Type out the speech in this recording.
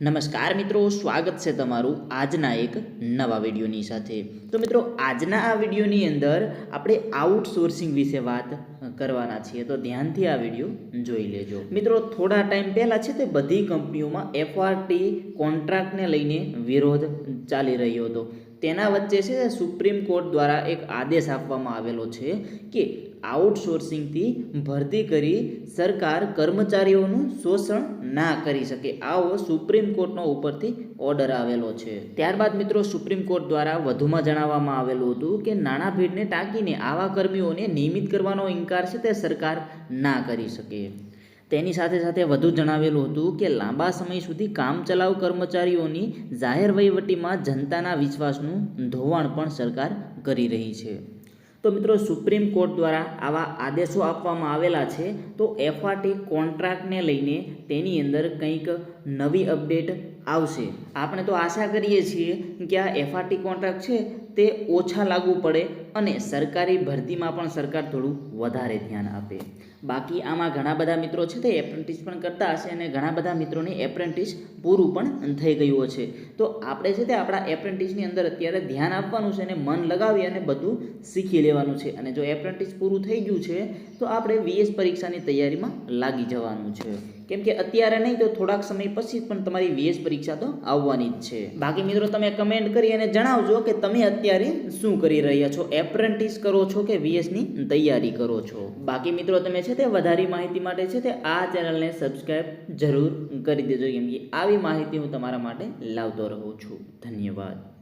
નમસ્કાર મિત્રો, સ્વાગત છે તમારું આજના એક નવા વિડીયોની સાથે. તો મિત્રો, આજના આ વિડીયોની અંદર આપણે આઉટસોર્સિંગ વિશે વાત કરવાના છીએ, તો ધ્યાનથી આ વીડિયો જોઈ લેજો. મિત્રો, થોડા ટાઈમ પહેલાં છે તે બધી કંપનીઓમાં એફઆરટી કોન્ટ્રાક્ટને લઈને વિરોધ ચાલી રહ્યો હતો. તેના વચ્ચે છે સુપ્રીમ કોર્ટ દ્વારા એક આદેશ આપવામાં આવેલો છે કે આઉટસોર્સિંગથી ભરતી કરી સરકાર કર્મચારીઓનું શોષણ ના કરી શકે. આવો સુપ્રીમ કોર્ટનો ઉપરથી ઓર્ડર આવેલો છે. ત્યારબાદ મિત્રો સુપ્રીમ કોર્ટ દ્વારા વધુમાં જણાવવામાં આવેલું હતું કે નાણાં ભીડને ટાંકીને આવા કર્મીઓને નિયમિત કરવાનો ઇનકાર છે તે સરકાર ના કરી શકે. તેની સાથે સાથે વધુ જણાવેલું હતું કે લાંબા સમય સુધી કામચલાઉ કર્મચારીઓની જાહેર વહીવટીમાં જનતાના વિશ્વાસનું ધોવાણ પણ સરકાર કરી રહી છે. તો મિત્રો સુપ્રીમ કોર્ટ દ્વારા આવા આદેશો આપવામાં આવેલા છે, તો એફઆરટી કોન્ટ્રાક્ટને લઈને તેની અંદર કંઈક નવી અપડેટ આવશે. આપણે તો આશા કરીએ છીએ કે આ એફઆરટી કોન્ટ્રાક્ટ છે તે ઓછા લાગુ પડે અને સરકારી ભરતીમાં પણ સરકાર થોડું વધારે ધ્યાન આપે. બાકી આમાં ઘણા બધા મિત્રો છે તે એપ્રેન્ટિસ પણ કરતા હશે અને ઘણા બધા મિત્રોને એપ્રેન્ટિસ પૂરું પણ થઈ ગયું છે તો આપણે છે તે આપણા એપ્રેન્ટિસની અંદર અત્યારે ધ્યાન આપવાનું છે અને મન લગાવી અને બધું શીખી લેવાનું છે. અને જો એપ્રેન્ટિસ પૂરું થઈ ગયું છે, તો આપણે વીએસ પરીક્ષાની તૈયારીમાં લાગી જવાનું છે. કેમ કે અત્યારે નહીં તો થોડાક સમય પછી પણ તમારી વીએસ પરીક્ષા તો આવવાની જ છે. બાકી મિત્રો તમે કમેન્ટ કરી અને જણાવજો કે તમે અત્યારે શું કરી રહ્યા છો? એપ્રેન્ટિસ કરો છો કે વીએસની તૈયારી કરો છો? બાકી મિત્રો તમે છે તે વધારે માહિતી માટે છે તે આ ચેનલને સબસ્ક્રાઈબ જરૂર કરી દેજો. કેમ કે આવી માહિતી હું તમારા માટે લાવતો રહું છું. ધન્યવાદ.